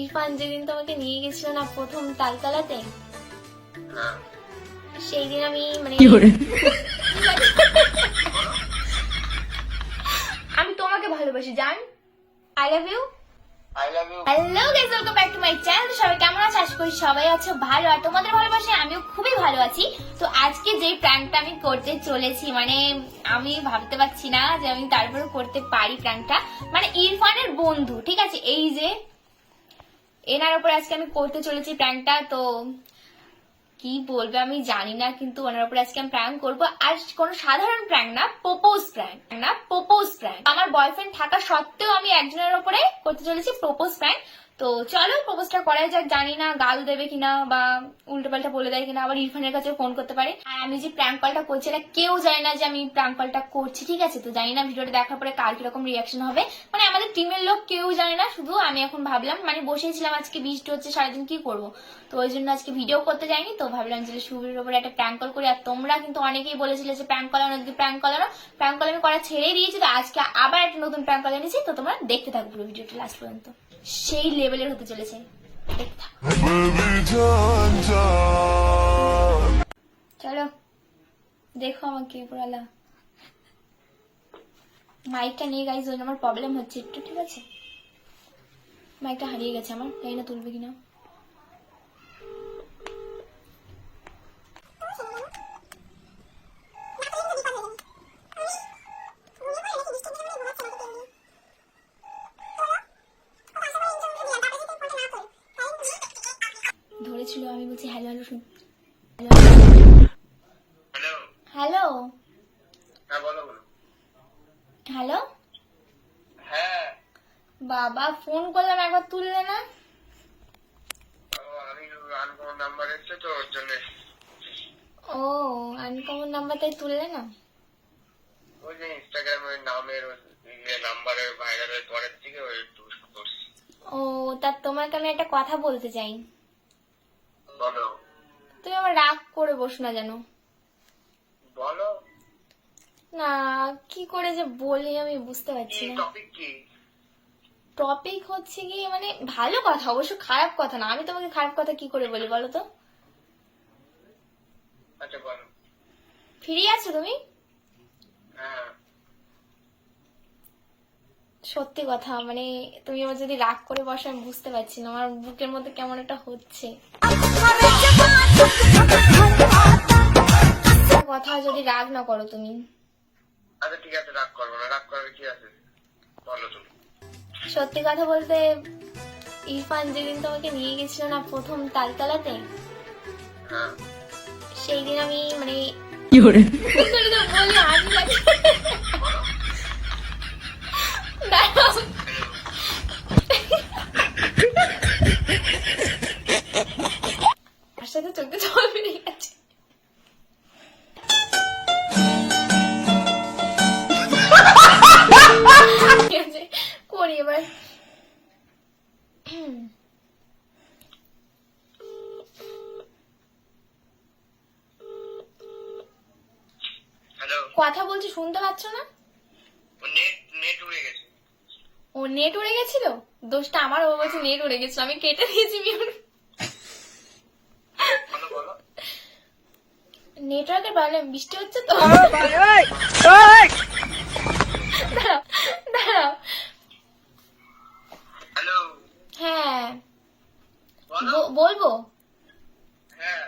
ইরফান যেদিন তোমাকে নিয়ে গেছিল না প্রথম তালতলাতে? হ্যাঁ সেই দিন আমি মানে আমি তোমাকে ভালোবাসি জান। I love you I love you hello guys welcome back to my channel সবাই কেমন আছো? আশা করি সবাই আছো ভালো। আর তোমাদের ভালোবাসে আমিও খুবই ভালো আছি। তো আজকে যে প্র্যাঙ্কটা আমি করতে চলেছি মানে আমি ভাবতে পারছি না যে আমি তারপরে করতে পারি প্র্যাঙ্কটা মানে ইরফানের বন্ধু ঠিক আছে? এই যে এনার উপর আজকে আমি করতে চলেছি প্র্যাঙ্কটা, তো কি বলবে আমি জানি না, কিন্তু ওনার উপরে আজকে আমি প্র্যাঙ্ক করব। আর কোনো সাধারণ প্র্যাঙ্ক না প্রপোজ প্র্যাঙ্ক, না প্রপোজ প্র্যাঙ্ক। আমার বয়ফ্রেন্ড থাকা সত্ত্বেও আমি একজনের উপরে করতে চলেছি প্রপোজ প্র্যাঙ্ক। তো চলো প্রপোজটা করাই যাক, জানি না গাল দেবে কিনা বা উল্টো পাল্টা বলে দেয় কিনা, আবার ইরফানের কাছে ফোন করতে পারে। আর আমি যে প্র্যাঙ্ক কলটা করছি না কেউ জানে না যে আমি প্র্যাঙ্ক কলটা করছি, ঠিক আছে? তো জানি না ভিডিওটা দেখার পরে কার কীরকম রিয়াকশন হবে। মানে আমাদের টিমের লোক কেউ জানে না, শুধু আমি এখন ভাবলাম মানে বসেছিলাম আজকে বৃষ্টি হচ্ছে, সারাদিন কি করব? তো ওই জন্য আজকে ভিডিও করতে যাইনি, তো ভাবলাম যে শুভের উপরে একটা প্র্যাঙ্ক কল করি। আর তোমরা কিন্তু অনেকেই বলেছিলে যে প্র্যাঙ্ক কলানো যদি প্র্যাঙ্ক কলানো প্র্যাঙ্ক কল আমি করা ছেড়েই দিয়েছি, তো আজকে আবার একটা নতুন প্র্যাঙ্ক কল এনেছি, তো তোমরা দেখতে থাকো পুরো ভিডিওটা লাস্ট পর্যন্ত। সেই লেভেলের হতে চলেছে। চলো, দেখো আমাকে পুরালা মাইকটা নিয়ে গাইজ ওই আমার প্রবলেম হচ্ছে। একটু ঠিক আছে? মাইকটা হারিয়ে গেছে, আমার তাই না তুলবে কিনা? বাবা ফোন করলাম একবার তুললে না? ও, আনকমন নাম্বার তাই তুললে না? ওই যে ইনস্টাগ্রামের নামের নাম্বারের ভাইরালের পরের থেকে ওই ও তা তোমাকে আমি একটা কথা বলতে চাই। বলো। তুমি আমার রাগ করে বসো না জানো বলো। না কি করে যে বলি আমি বুঝতে পারছি না। টপিক কি? টপিক হচ্ছে কি মানে ভালো কথা অবশ্য খারাপ কথা না। আমি তোমাকে খারাপ কথা কি করে বলি বলো তো? আচ্ছা বলো। ফ্রি আছো তুমি? হ্যাঁ। সত্যি কথা মানে তুমি আমার যদি রাগ করে বসো আমি বুঝতে পারছি না। আমার বুকের মধ্যে কেমন একটা হচ্ছে। কথা যদি রাগ না করো তুমি। আচ্ছা ঠিক আছে রাগ করব না রাগ করার কি আছে? বলো তুমি। সত্যি কথা বলতে ইরফান যেদিন তোমাকে নিয়ে গেছিল না প্রথম তালতলাতে হ্যাঁ। সেই দিন আমি মানে সাথে চোখে জল বেরিয়ে গেছে। করি কথা বলছি শুনতে পাচ্ছ না? ও নেট নেট উড়ে গেছে। ও নেট উড়ে গেছিল? দোষটা আমার ও বলছে নেট উড়ে গেছিল আমি কেটে দিয়েছি মিউট বলো বলো। নেটওয়ার্কের প্রবলেম বৃষ্টি হচ্ছে তো দাঁড়াও দাঁড়াও হ্যালো হ্যাঁ বলো ব- বলব হ্যাঁ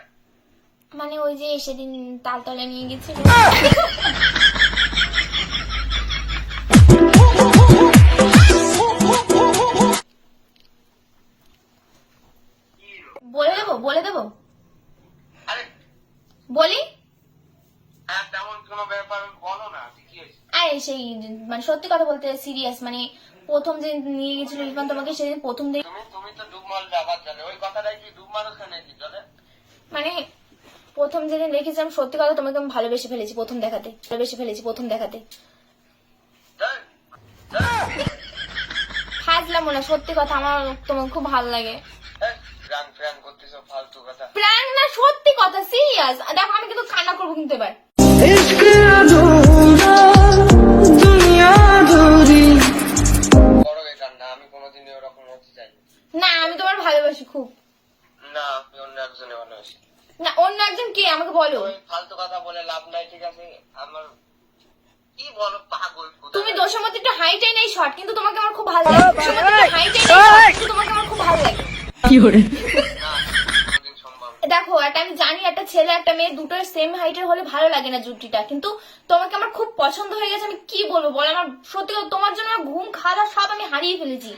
মানে ওই যে সেদিন তালতলা নিয়ে গেছিল। বলে দেবো বলে দেবো? বলি? তেমন কোনো ব্যাপার বলো না আরে সেই মানে সত্যি কথা বলতে সিরিয়াস মানে প্রথম যে নিয়ে গেছিল ইরফান তোমাকে সেদিন প্রথম দিন তুমি তুমি তো ডুব মারলে আবার জানে ওই কথাটাই কি ডুব মারো খানে কি চলে মানে প্রথম যেদিন দেখেছিলাম সত্যি কথা তোমাকে আমি ভালোবেসে ফেলেছি প্রথম দেখাতে। ভালোবেসে ফেলেছি প্রথম দেখাতে? হাসলাম না সত্যি কথা আমার তোমার খুব ভালো লাগে। প্র্যাঙ্ক না সত্যি কথা সিরিয়াস দেখো আমি কিন্তু কান্না করব কিন্তু এবার। একজন কে? আমাকে বলো। ফালতু কথা বলে লাভ নাই ঠিক আছে? আমার কি বলো পাগল? তুমি দোষমতি একটু হাইটাই নেই শর্ট কিন্তু তোমাকে আমার খুব ভালো লাগে। হাইটাই নেই কিন্তু তোমাকে আমার খুব ভালো লাগে। 有人，না কোনোদিন সম্ভব না। দেখো একটা আমি জানি একটা ছেলে একটা মেয়ে দুটোর সেম হাইটের হলে ভালো লাগে না জুটিটা কিন্তু তোমাকে আমার খুব পছন্দ হয়ে গেছে আমি কি বলব? বল আমার সত্যি তোমার জন্য ঘুম খাওয়া দাওয়া সব আমি হারিয়ে ফেলেছি।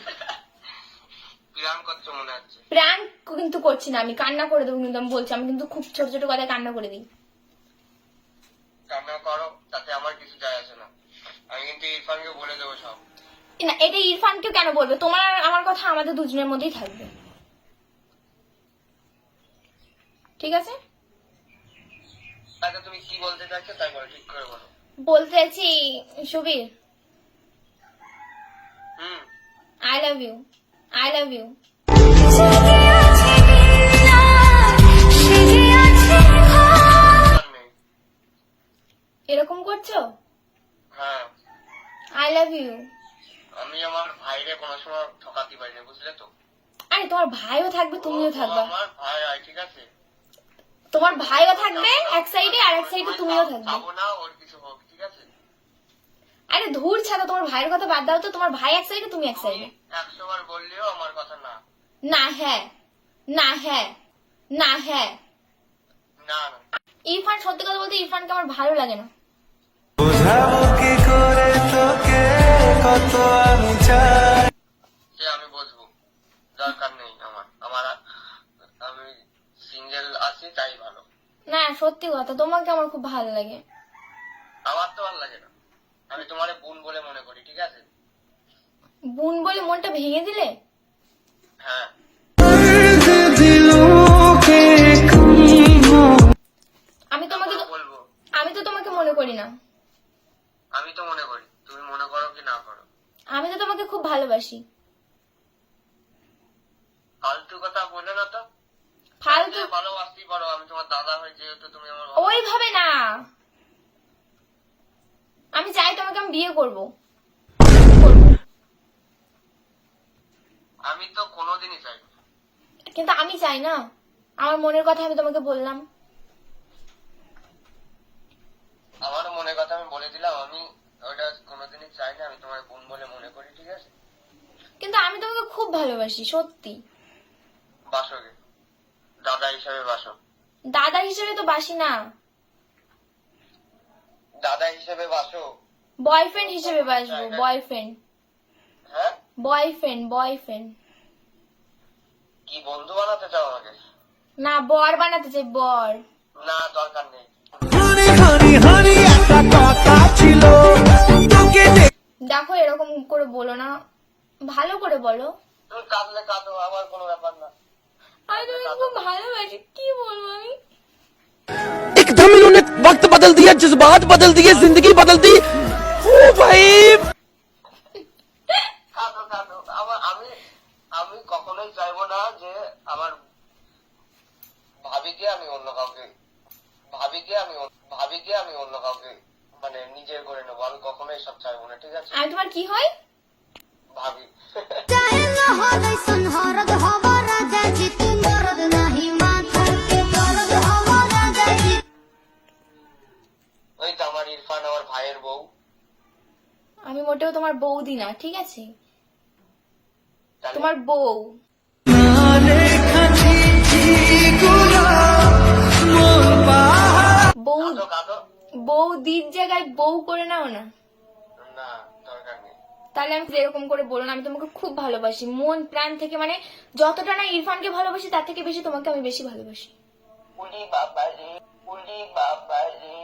কিন্তু করছি না আমি কান্না করে দেবো কিন্তু আমি বলছি আমি কিন্তু খুব ছোট ছোট কথায় কান্না করে দিই। কান্না করো তাতে আমার কিছু যায় আসে না। আমি কিন্তু ইরফানকে বলে দেবো সব। না এটা কেন বলবে? তোমার আর আমার কথা আমাদের দুজনের মধ্যেই থাকবে। ঠিক আছে? আচ্ছা তুমি কি বলতে চাইছো তাই বলো ঠিক করে বলো। বলতে চাইছি সুবীর। হুম। I love you I love you এরকম করছ? হ্যাঁ। আই লাভ ইউ আমি আমার ভাইরে কোনো সময় ঠকাতে পারি না বুঝলে তো? আরে তোমার ভাইও থাকবে তুমিও থাকবে। আমার ভাই হয় ঠিক আছে? তোমার ভাইও থাকবে এক সাইডে আর এক সাইডে তুমিও থাকবে না ওর কিছু হোক ঠিক আছে? আরে ধূর ছাড়া তোমার ভাইয়ের কথা বাদ দাও তো তোমার ভাই এক সাইডে তুমি এক সাইডে একশো বার বললেও আমার কথা না। না হ্যাঁ। না হ্যাঁ। না হ্যাঁ। না ইরফান সত্যি কথা বলতে ইরফানকে আমার ভালো লাগে না। বোঝাবো কি করে তোকে কত আমি চাই। আমি বুঝব। দরকার নেই আমার। আমার আমি সিঙ্গেল আছি তাই ভালো। না সত্যি কথা তোমাকে আমার খুব ভালো লাগে। আমার তো ভালো লাগে না। আমি তোমারে বোন বলে মনে করি ঠিক আছে? বোন বলে মনটা ভেঙে দিলে? হ্যাঁ। আমি তোমাকে বলব। আমি তো তোমাকে মনে করি না। আমি তো মনে করি তুমি মনে করো কি না করো। আমি তো তোমাকে খুব ভালোবাসি। ফালতু কথা বলে না তো? ফালতু ভালোবাসি বড় আমি তোমার দাদা হয়ে যেহেতু তুমি আমার ওইভাবে না। আমি চাই তোমাকে আমি বিয়ে করব। আমি তো কোনোদিনই চাই না। কিন্তু আমি চাই না। আমার মনের কথা আমি তোমাকে বললাম। আমারও মনের কথা আমি বলে দিলাম আমি ওটা কোনোদিনই চাই না আমি তোমার বোন বলে মনে করি ঠিক আছে? কিন্তু আমি তোমাকে খুব ভালোবাসি সত্যি। বাসকে দাদা হিসাবে বাসো। দাদা হিসেবে তো বাসি না। দাদা হিসেবে বাসো। বয়ফ্রেন্ড হিসেবে বাসবো বয়ফ্রেন্ড বয়ফ্রেন্ড বয়ফ্রেন্ড কি বন্ধু বানাতে চাও আমাকে? না বর বানাতে চাই বর। না দরকার নেই। দেখো এরকম করে বলো না। ভালো করে বলো। কাঁদলে কাঁদো আমার কোনো ব্যাপার না। আমি তোমাকে খুব ভালোবাসি। কি বলব আমি? वक्त बदल दिया जज्बात बदल दिए जिंदगी बदल दी ओ भाई কাঁদো কাঁদো আমার আমি আমি কখনোই চাইবো না যে আমার ভাবিকে আমি অন্য কাউকে ভাবিকে আমি অন্য- ভাবিকে আমি অন্য কাউকে মানে নিজের করে নেবো আমি কখনোই সব চাইবো না ঠিক আছে আমি তোমার কি হয় ভাবি তোমার বৌদি না ঠিক আছে? তাহলে? তোমার বউ। বউ বৌদির জায়গায় বউ করে নাও না। তাহলে আমি এরকম করে বলো না আমি তোমাকে খুব ভালোবাসি। মন প্রাণ থেকে মানে যতটা না ইরফানকে ভালোবাসি তার থেকে বেশি তোমাকে আমি বেশি ভালোবাসি। উলি বাবারি উলি বাবারি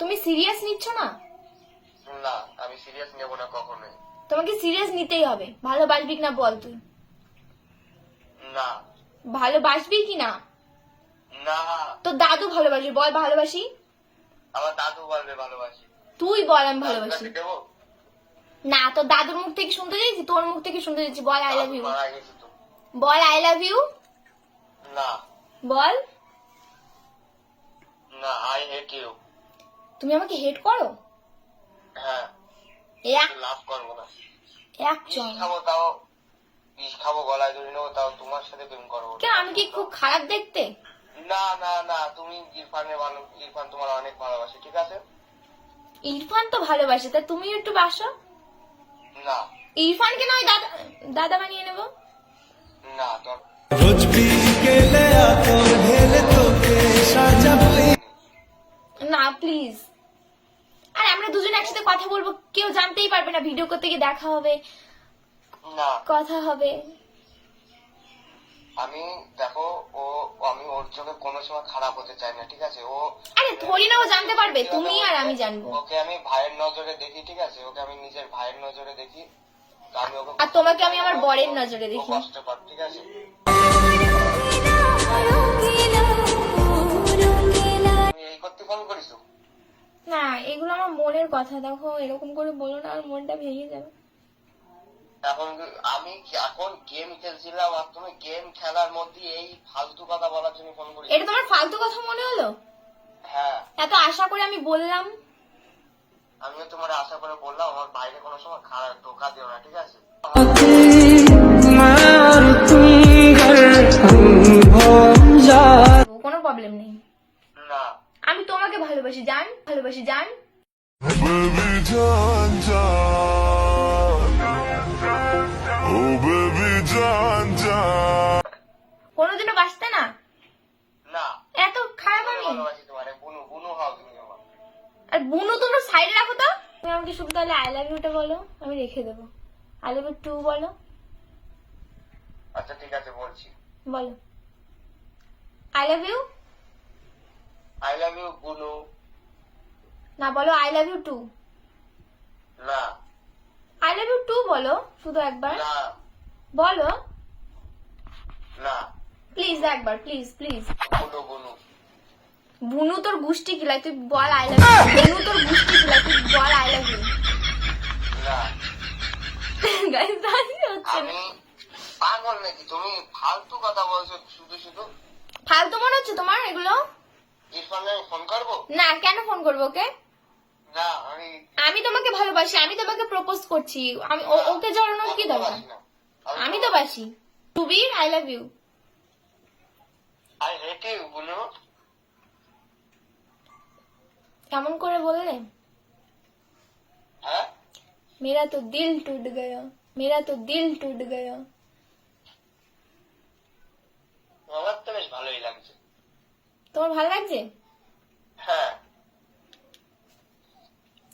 তুমি সিরিয়াস নিচ্ছ না? না আমি সিরিয়াস নেব না কখনোই। তোমাকে সিরিয়াস নিতেই হবে। ভালোবাসবি কি না বল তুই। না। ভালোবাসবি কি না না। তো দাদু ভালোবাসি বল ভালোবাসি? আমার দাদু বলবে ভালোবাসি। তুই বল আমি ভালোবাসি। না তো দাদুর মুখ থেকে শুনতে চাইছি তোর মুখ থেকে শুনতে চাইছি। বল আই লাভ ইউ বল আই লাভ ইউ না। বল। না আই হেট ইউ তুমি আমাকে হেড করো? এক লাভ করব না। এক চল খাব তাও বিষ খাব গলায় ধরে নেব তাও তোমার সাথে প্রেম করব। কেন আমি কি খুব খারাপ দেখতে? না না না তুমি ইরফানের ভালো ইরফান তোমার অনেক ভালোবাসে ঠিক আছে? ইরফান তো ভালোবাসে তা তুমি একটু বাসো। না। ইরফানকে নয় দাদা দাদা বানিয়ে নেব। না তোর রোজ বিকেলে আতর ঢেলে তোকে সাজাবই না প্লিজ আর আমরা দুজনে একসাথে কথা বলব কেউ জানতেই পারবে না ভিডিও করতে গিয়ে দেখা হবে। না। কথা হবে। আমি দেখো ও আমি ওর চোখে কোনো সময় খারাপ হতে চাই না ঠিক আছে? ও আরে থরি না ও জানতে পারবে। তুমি আর আমি জানব। ওকে আমি ভাইয়ের নজরে দেখি ঠিক আছে? ওকে আমি নিজের ভাইয়ের নজরে দেখি। আর তোমাকে আমি আমার বরের নজরে দেখি। কষ্ট পাব ঠিক আছে? না এগুলো আমার মনের কথা দেখো এরকম করে বলো না আর মনটা ভেঙে যাবে। এখন আমি এখন গেম খেলছিলাম আর তুমি গেম খেলার মধ্যে এই ফালতু কথা বলার জন্য ফোন করি এটা তোমার ফালতু কথা মনে হলো? হ্যাঁ। এত আশা করে আমি বললাম। আমিও তোমার আশা করে বললাম আমার বাইরে কোনো সময় খারাপ টোকা দিও না ঠিক আছে? কোনো প্রবলেম নেই। না। আমি তোমাকে ভালোবাসি জান ভালোবাসি জান। কোনোদিনও বাসতে না? না। এত খারাপ আমি? আর বুনু তোমরা সাইডে রাখো তো। তুমি আমাকে শুধু তাহলে আই লাভ ইউটা বলো আমি রেখে দেবো। আই লাভ ইউ টু বলো। আচ্ছা ঠিক আছে বলছি। বলো। I love you I love you Bunu না বলো আই লাভ ইউ টু না। আই লাভ ইউ টু বলো শুধু একবার। না। বলো। না। প্লিজ একবার প্লিজ প্লিজ বুনু বুনু বুনু তোর গুষ্টি কিলাই তুই বল আই লাভ ইউ বুনু তোর গুষ্টি কিলাই তুই বল আই লাভ ইউ না। গাইস দাঁড়িয়ে হচ্ছে আমি পাগল নাকি? তুমি ফালতু কথা বলছো শুধু শুধু। ফালতু মনে হচ্ছে তোমার এগুলো? না কেন ফোন করব ওকে? আমি তোমাকে ভালোবাসি আমি তোমাকে প্রপোজ করছি। আমি ওকে জড়ানোর কি দেবো আমি তো বাসি। টুবির আই লাভ ইউ কেমন করে বললে? মেরা তো দিল টুট গয়া মেরা তো দিল টুট গয়া আমার তো বেশ ভালোই লাগছে। তোমার ভালো লাগছে? হ্যাঁ।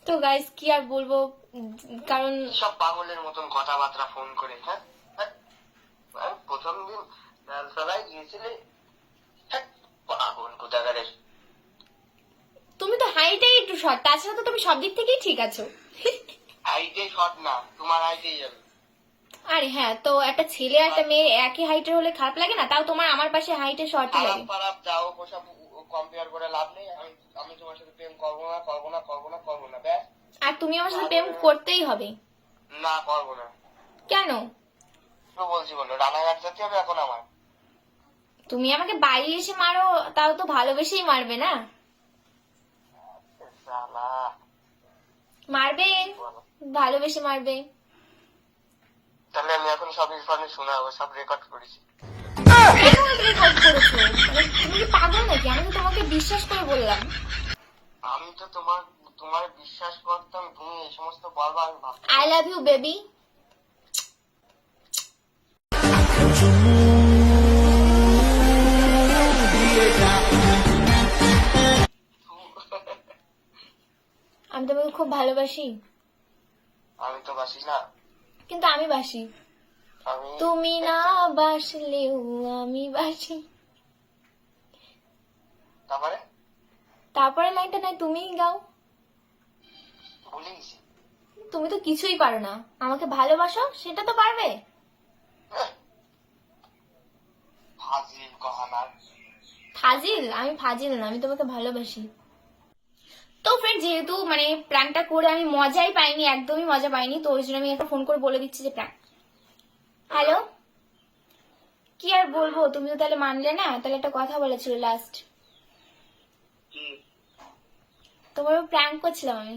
তো গাইস কি আর বলব? কারণ সব পাগলের মতন কথাবার্তা ফোন করে হ্যাঁ? হ্যাঁ? হ্যাঁ, প্রথম দিন সবাই গিয়েছিলে? হ্যাঁ, পাগল কোথাকারের। তুমি তো হাইটাই একটু শর্ট তাছাড়া তো তুমি সব দিক থেকেই ঠিক আছো। হাইটে শর্ট না তোমার হাইটেই যাবে আরে হ্যাঁ তো একটা ছেলে আর একটা মেয়ে একই হাইটের হলে খারাপ লাগে না? তাও তোমার আমার পাশে হাইটে শর্টই খারাপ লাগে। খারাপ যাও ওসব কম্পেয়ার করে লাভ নেই। আমি আমি তোমার সাথে প্রেম করব না করব না করব না করব না ব্যাস। আর তুমি আমার সাথে প্রেম করতেই হবে। না করব না। কেন? তো বলছি বলো রানাঘাট যেতে হবে এখন আমার? তুমি আমাকে বাড়ি এসে মারো তাও তো ভালোবেসেই মারবে না? মারবে ভালোবেসে মারবে। তাহলে আমি এখন সব ইরফানে শোনাবো সব রেকর্ড করেছি। তুমি রেকর্ড করেছ তুমি কি পাগল নাকি আমি তোমাকে বিশ্বাস করে বললাম আমি তো তোমার তোমার বিশ্বাস করতাম তুমি এই সমস্ত বলবা আমি ভাবতাম আই লাভ ইউ বেবি আমি তোমাকে খুব ভালোবাসি। আমি তো বাসি না। কিন্তু আমি বাসি। তুমি না বাসলেও আমি বাসি। তারপরে? তারপরে লাইনটা নাই তুমিই গাও। তুমি তো কিছুই পারো না। আমাকে ভালোবাসো সেটা তো পারবে। ফাজিল? আমি ফাজিল না আমি তোমাকে ভালোবাসি। তো ফ্রেন্ড যেহেতু মানে প্র্যাঙ্কটা করে আমি মজাই পাইনি একদমই মজা পাইনি তো ওই জন্য আমি একটা ফোন করে বলে দিচ্ছি যে প্র্যাঙ্ক হ্যালো কি আর বলব তুমি তো তাহলে মানলে না? তাহলে একটা কথা বলেছিল লাস্ট তোমার প্র্যাঙ্ক করছিলাম আমি।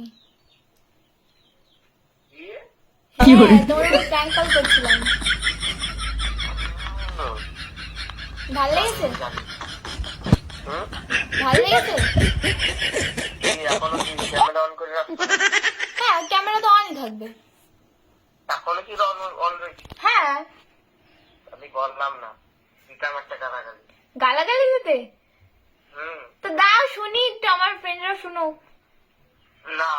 হ্যাঁ, তোমার প্র্যাঙ্ক কল করছিলাম। ভালো লেগেছে। হুম? ভালো লেগেছে? এখনও কি ক্যামেরা অন করে রাখছো? হ্যাঁ ক্যামেরা তো অনই থাকবে। এখনও কি অন অন হ্যাঁ। আমি বললাম না দিতাম একটা গালাগালি। গালাগালি দিতে? হুম। তো দাও শুনি একটু আমার ফ্রেন্ডরা শুনো না।